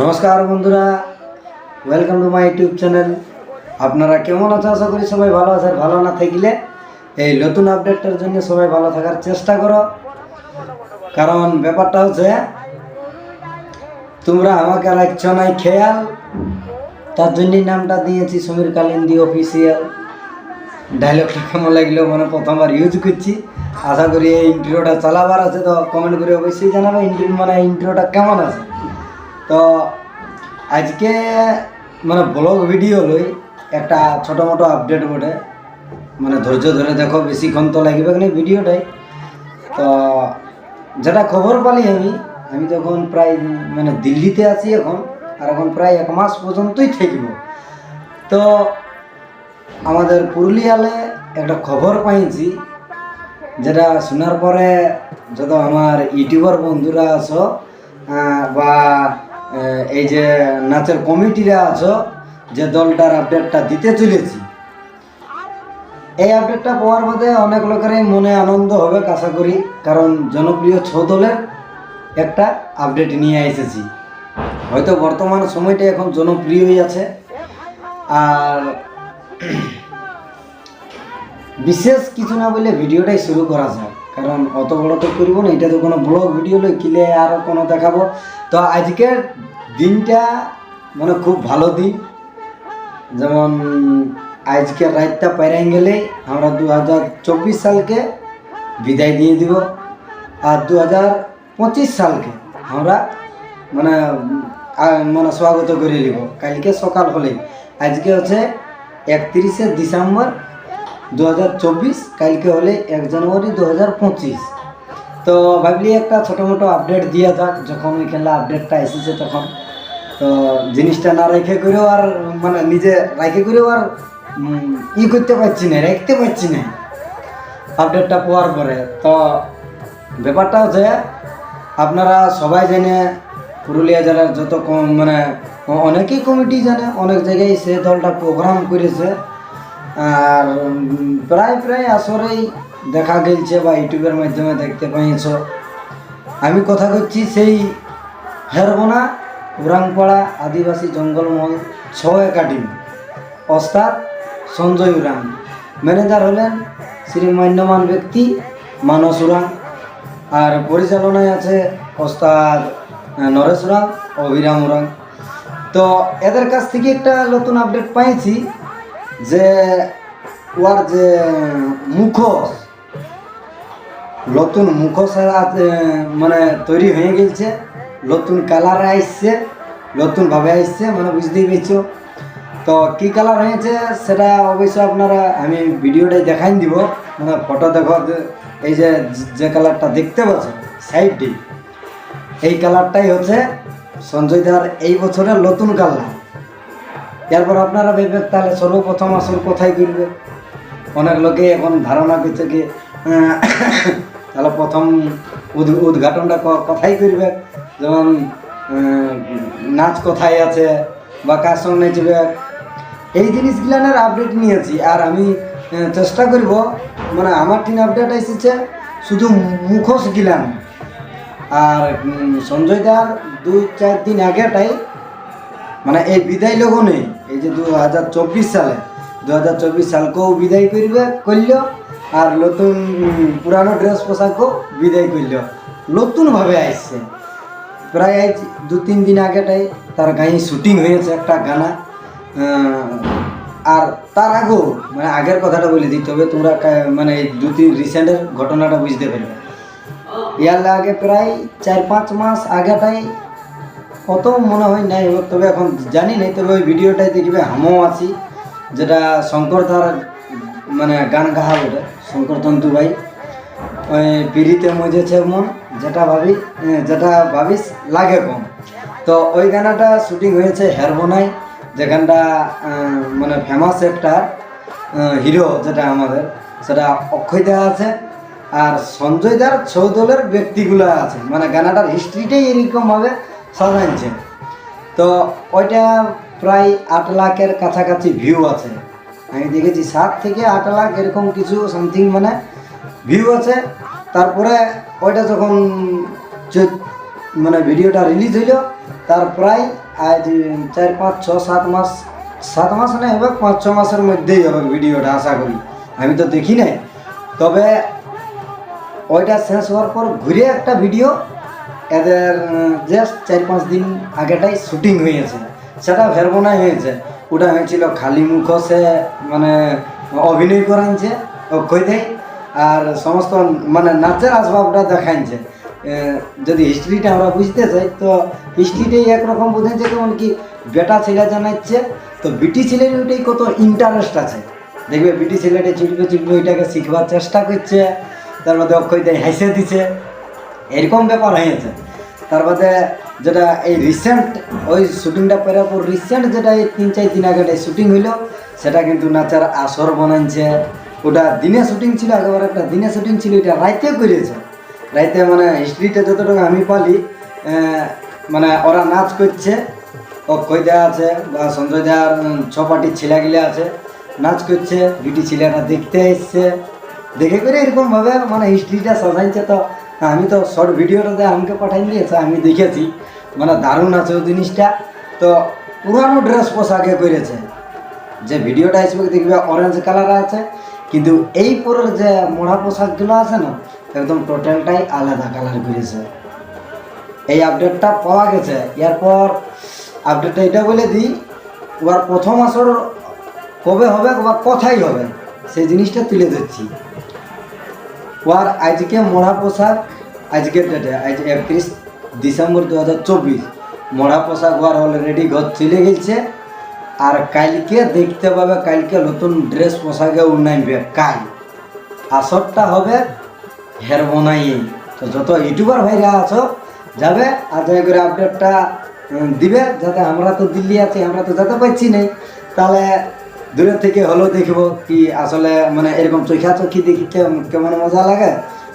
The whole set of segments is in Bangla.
নমস্কার বন্ধুরা welcome to my YouTube channel আপনারা কেমন আছে? আশা করি সবাই ভালো আছে ভালো না থাকলে এই নতুন আপডেটটার জন্য সবাই ভালো থাকার চেষ্টা করো। কারণ ব্যাপারটা হচ্ছে, তোমরা আমাকে রাখছ নাই খেয়াল, তার জন্যই নামটা দিয়েছি সমীর কালিন্দি অফিসিয়াল ডায়লগটা কেমন লাগল? মানে প্রথমবার ইউজ করছি। আশা করি এই ইন্টারভিউটা চালাবার আছে, তো কমেন্ট করে অবশ্যই জানাবে। ইন্টারভিউ মানে ইন্টারভিউটা কেমন আছে? তো আজকে মানে ব্লগ ভিডিও লই একটা ছোট মোটো আপডেট বটে। মানে ধৈর্য ধরে দেখো বেশিক্ষণ তো লাগবে না ভিডিওটাই তো যেটা খবর পালি আমি আমি তখন প্রায় মানে দিল্লিতে আছি এখন, আর এখন প্রায় এক মাস পর্যন্তই থাকব। তো আমাদের পুরুলিয়ালে একটা খবর পাইছি, যেটা শোনার পরে যত আমার ইউটিউবার বন্ধুরা আছো বা এই যে নাচের কমিটিরা আছো, যে দলটার আপডেটটা দিতে চলেছি। এই আপডেটটা পাওয়ার মধ্যে অনেক লোকেরই মনে আনন্দ হবে, আশা করি। কারণ জনপ্রিয় ছ দলের একটা আপডেট নিয়ে এসেছি। হয়তো বর্তমান সময়টা এখন জনপ্রিয়ই আছে। আর বিশেষ কিছু না বলে ভিডিওটাই শুরু করা যায়। কারণ অত বড় তো করব না, এটা তো কোনো ব্লগ ভিডিও লই কিলে আরও কোনো দেখাবো। তো আজকের দিনটা মানে খুব ভালো দিন। যেমন আজকের রাতটা পেরাই গেলেই আমরা দু হাজার চব্বিশ সালকে বিদায় দিয়ে দিব আর দু হাজার পঁচিশ সালকে আমরা মানে মানে স্বাগত করে নিব। কালকে সকাল হলেই আজকে হচ্ছে একত্রিশে ডিসেম্বর দু হাজার চব্বিশ, কালকে হলে এক জানুয়ারি দু হাজার পঁচিশ। তো ভাবলি একটা ছোটো মোটো আপডেট দিয়ে যাক, যখন ওই খেলা আপডেটটা এসেছে তখন। তো জিনিসটা না রেখে করেও আর মানে নিজে রেখে করেও আর ই করতে পারছি না, রাখতে পারছি না। আপডেটটা পাওয়ার পরে, তো ব্যাপারটা হচ্ছে, আপনারা সবাই জেনে, পুরুলিয়া জেলার যত কম মানে অনেকেই কমিটি জানে, অনেক জায়গায় সে দলটা প্রোগ্রাম করেছে। আর প্রায় প্রায় আসরেই দেখা গেলছে বা ইউটিউবের মাধ্যমে দেখতে পাইছ। আমি কথা করছি সেই হেরবোনা উরাংপাড়া আদিবাসী জঙ্গলমহল ছ একাডেমি। ওস্তাদ সঞ্জয় উরাং ম্যানেজার হলেন শ্রী মান্যমান ব্যক্তি মানস উরাং আর পরিচালনায় আছে ওস্তাদ আহ, নরেশ উরাং অভিরাম উরাং তো এদের কাছ থেকে একটা নতুন আপডেট পাইছি যে ওর যে মুখোশ নতুন মুখোশ মানে তৈরি হয়ে গেছে নতুন কালার আসছে নতুনভাবে আসছে মানে বুঝতেই পেরেছ? তো কি কালার হয়েছে সেটা অবশ্য আপনারা, আমি ভিডিওটাই দেখাই দিব মানে ফটো দেখো এই যে যে কালারটা দেখতে পাচ্ছ সাইডটি এই কালারটাই হচ্ছে সঞ্জয় দার এই বছরের নতুন কালার এরপর আপনারা ভেবে তাহলে সর্বপ্রথম আসল কোথায় করবে অনেক লোকে এখন ধারণা করছে কি তাহলে প্রথম উদ- উদ্ঘাটনটা কথাই করবে? যেমন নাচ কোথায় আছে বা কার সঙ্গে নেচবে? এই জিনিসগুলানের আপডেট নিয়েছি। আর আমি চেষ্টা করব মানে আমার টিন আপডেট এসেছে, শুধু মুখোশ গিলান আর সঞ্জয় দার দু চার দিন আগেটাই মানে এই বিদায় লগনে, এই যে দু হাজার চব্বিশ সালে দু হাজার চব্বিশ সালকেও বিদায় করবে করল আর নতুন পুরানো ড্রেস পোশাকও বিদায় করল। নতুনভাবে আসছে প্রায় আজ দু তিন দিন আগেটাই তার গায়ে শুটিং হয়েছে একটা গানা। আর তার আগেও মানে আগের কথাটা বলে দিই তবে তোমরা মানে দু তিন রিসেন্টের ঘটনাটা বুঝতে পারবে। ইয়ার আগে প্রায় চার পাঁচ মাস আগেটাই কত মনে হয় নাই, তবে এখন জানি নাই, তবে ওই ভিডিওটাই দেখবে, হামও আছি। যেটা শঙ্কর তার মানে গান গাহা বলে শঙ্কর তন্তু ভাই। ওই পিড়িতে মজেছে মন, যেটা ভাবি যেটা ভাবিস লাগে কম। তো ওই গানাটা শুটিং হয়েছে হেরবোনাই, যে গানটা মানে ফেমাস একটা হিরো যেটা আমাদের, সেটা অক্ষয় দেওয়া আছে। আর সঞ্জয় দার ছৌ দলের ব্যক্তিগুলো আছে। মানে গানাটার হিস্ট্রিটাই এরকমভাবে সাজাইছে। তো ওইটা প্রায় আট লাখের কাছাকাছি ভিউ আছে। আমি দেখেছি সাত থেকে আট লাখ এরকম কিছু সামথিং মানে ভিউ আছে। তারপরে ওইটা যখন মানে ভিডিওটা রিলিজ হইল, তার প্রায় আজ চার, পাঁচ, ছ, সাত মাস সাত মাস না হবে পাঁচ, ছ মাসের মধ্যেই হবে ভিডিওটা আশা করি। আমি তো দেখি নাই। তবে ওইটা শেষ হওয়ার পর ঘুরে একটা ভিডিও এদের জাস্ট চার, পাঁচ দিন আগেটাই শুটিং হয়েছে সেটা ভেরবোনাই হয়েছে। ওটা হয়েছিল খালি মুখোশে মানে অভিনয় করাইছে অক্ষয় দেয় আর সমস্ত মানে নাচের আসবাবটা দেখাইছে যদি হিস্ট্রিটা আমরা বুঝতে চাই, তো হিস্ট্রিটাই একরকম বোঝাচ্ছে যেমন কি বেটা ছেলে জানাচ্ছে তো বিটি ছেলের ওইটাই কত ইন্টারেস্ট আছে। দেখবে বিটি ছেলেটা চুটবে চুটবে ওইটাকে শিখবার চেষ্টা করছে, তার মধ্যে অক্ষয় দেয় হেসে দিছে। এরকম ব্যাপার হয়েছে। তার মধ্যে যেটা এই রিসেন্ট ওই শুটিংটা করার পর রিসেন্ট যেটা এই তিন, চার দিন আগে শুটিং হইল, সেটা কিন্তু নাচার আসর বানাইছে। ওটা দিনে শুটিং ছিল, একেবারে একটা দিনে শুটিং ছিল, এটা রাইতে করেছে। রাইতে মানে হিস্ট্রিটা যতটুকু আমি পালি মানে ওরা নাচ করছে, অক্ষয় দেওয়া আছে বা সঞ্জয় দেওয়ার ছপাটির ছেলেগুলো আছে, নাচ করছে বিটি ছেলেরা দেখতে এসছে। দেখে করে এরকমভাবে মানে হিস্ট্রিটা সাজাইছে, তো আমি তো শর্ট ভিডিওটাতে আমাকে পাঠাই দিয়েছে আমি দেখেছি। মানে দারুণ আছে ওই জিনিসটা। তো পুরানো ড্রেস পোশাকে করেছে যে ভিডিওটা আসবে দেখবে অরেঞ্জ কালার আছে। কিন্তু এই পরের যে মোড়া পোশাকগুলো আছে না একদম টোটালটাই আলাদা কালার করেছে। এই আপডেটটা পাওয়া গেছে। এরপর আপডেটটা এটা বলে দিই ওর প্রথম আসর কবে হবে বা কথাই হবে, সেই জিনিসটা তুলে ধরছি। ওর আজকে মরা পোশাক আজকের ডেটে আজ একত্রিশ ডিসেম্বর দু হাজার চব্বিশ মরা পোশাক ওয়ার অলরেডি ঘর চলে গেছে আর কালকে দেখতে পাবে কালকে নতুন ড্রেস পোশাকে উন্নয়নবে কাল আসরটা হবে হের বনাই তো যত ইউটিউবার ভাইরা আছো, যাবে আর দয়া করে আপডেটটা দিবে, যাতে আমরা তো দিল্লি আছি, আমরা তো যেতে পারছি না তাহলে দূরের থেকে হলেও দেখব কি আসলে মানে এরকম চোখা চোখি দেখিতে কেমন মজা লাগে,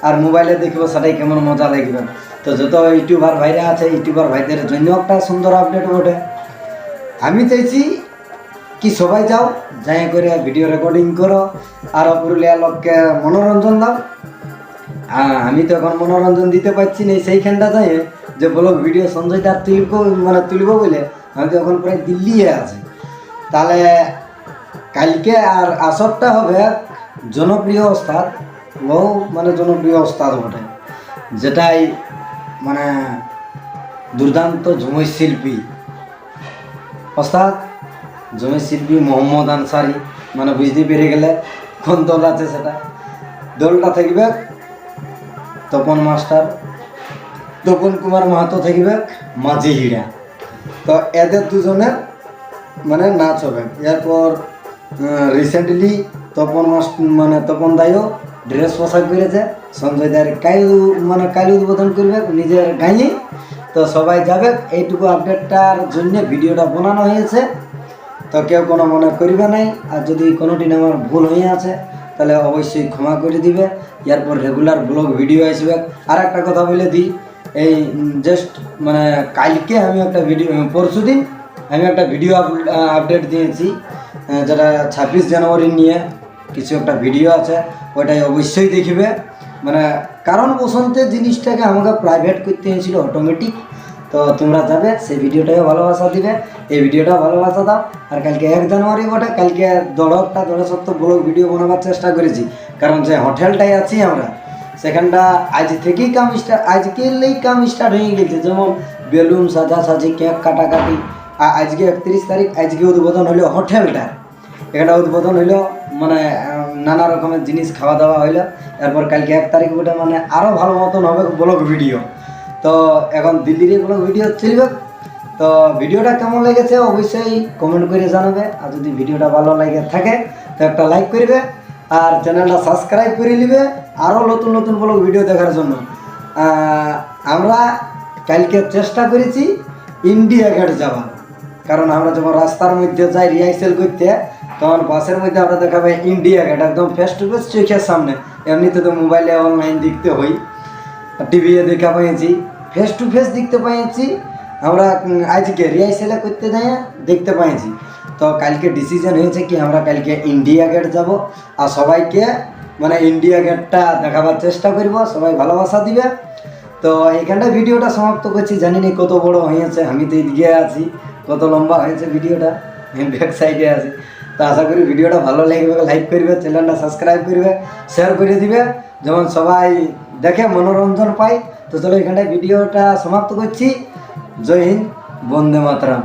আর মোবাইলে দেখব সেটাই কেমন মজা লাগবে। তো যত ইউটিউবার ভাইরা আছে, ইউটিউবার ভাইদের জন্য একটা সুন্দর আপডেট বটে। আমি চাইছি কি সবাই যাও, যাই করে ভিডিও রেকর্ডিং করো, আর পুরুলিয়া লোককে মনোরঞ্জন দাও। আমি তো এখন মনোরঞ্জন দিতে পারছি না সেইখানটা যাই যে বলো ভিডিও সঞ্জয় তার তুলব মানে তুলব বলে, আমি তো এখন প্রায় দিল্লি আছি। তাহলে কালকে আর আসরটা হবে জনপ্রিয় ওস্তাদ বহু মানে জনপ্রিয় ওস্তাদ বটে, যেটাই মানে দুর্দান্ত ঝুমই শিল্পী। ওস্তাদ জমি শিল্পী মোহাম্মদ আনসারি মানে বুঝতে পেরে গেলে কোন দল আছে সেটা। দলটা থাকবে তপন মাস্টার, তপন কুমার মাহাতো থাকবে মাঝি হিড়া তো এদের দুজনের মানে নাচ হবে। এরপর রিসেন্টলি তপন মানে তপন দাইও ড্রেস পোশাক করেছে সঞ্জয় দায়ের কাল মানে কাল উদ্বোধন করবে, নিজের গাঁয়ে। তো সবাই যাবে, এইটুকু আপডেটটার জন্য ভিডিওটা বানানো হয়েছে। তো কেউ কোনো মনে করিবে নাই, আর যদি কোনোটি আমার ভুল হয়ে আছে, তাহলে অবশ্যই ক্ষমা করে দিবে। এরপর রেগুলার ব্লগ ভিডিও আসবে। আর একটা কথা বলে দিই, এই জাস্ট মানে কালকে আমি একটা ভিডিও পরশু দিন আমি একটা ভিডিও আপডেট দিয়েছি। যেটা ছাব্বিশ জানুয়ারি নিয়ে কিছু একটা ভিডিও আছে ওটাই অবশ্যই দেখবে। মানে কারণ বসন্তের জিনিসটাকে আমাকে প্রাইভেট করতে হয়েছিল অটোমেটিক তো তোমরা যাবে, সেই ভিডিওটাও ভালোবাসা দিবে। এই ভিডিওটা ভালোবাসা দাও। আর কালকে এক জানুয়ারি বটে, কালকে দড়কটা দড় সত্তর ব্লগ ভিডিও বানাবার চেষ্টা করেছি। কারণ যে হোটেলটাই আছি আমরা, সেখানটা আজ থেকেই কাম স্টার্ট আজকেরই কাম স্টার্ট হয়ে গেছে। যেমন বেলুন সাজাসাজি, কেক কাটাকাটি আজকে একত্রিশ তারিখ, আজকে উদ্বোধন হলো হোটেলটা। এটা উদ্বোধন হইল মানে নানা রকমের জিনিস খাওয়া দাওয়া হইল এরপর কালকে এক তারিখ ওটা মানে আরও ভালো মতন হবে ব্লগ ভিডিও তো এখন দিল্লির ব্লগ ভিডিও চলবে। তো ভিডিওটা কেমন লেগেছে অবশ্যই কমেন্ট করে জানাবে। আর যদি ভিডিওটা ভালো লাগে থাকে, তো একটা লাইক করবে। আর চ্যানেলটা সাবস্ক্রাইব করে নিবে আরও নতুন নতুন ব্লগ ভিডিও দেখার জন্য। আমরা কালকে চেষ্টা করেছি ইন্ডিয়া গেট যাওয়ার। কারণ আমরা যখন রাস্তার মধ্যে যাই রিহার্সেল করতে, তখন বাসের মধ্যে আমরা দেখা পাই ইন্ডিয়া গেট একদম ফেস টু ফেস চোখের সামনে। এমনিতে তো মোবাইলে অনলাইন দেখতে হই। টিভিতে দেখা পেয়েছি ফেস টু ফেস দেখতে পেয়েছি আমরা আজকে রিহার্সেলে করতে যাই, দেখতে পেয়েছি তো কালকে ডিসিশন হয়েছে কি, আমরা কালকে ইন্ডিয়া গেট যাব। আর সবাইকে মানে ইন্ডিয়া গেটটা দেখাবার চেষ্টা করব, সবাই ভালোবাসা দিবে। তো এখানটায় ভিডিওটা সমাপ্ত করছি, জানি না কত বড় হয়েছে, আমি তো এদিকে আছি। কত লম্বা হয়েছে ভিডিওটা? ব্যাক সাইডে আছে। তো আশা করি ভিডিওটা ভালো লাগবে লাইক করবে চ্যানেলটা সাবস্ক্রাইব করবে শেয়ার করে দিবে। যেমন সবাই দেখে মনোরঞ্জন পায়। তো চলো এখানটায় ভিডিওটা সমাপ্ত করছি। জয় হিন্দ, বন্দে মাতরম।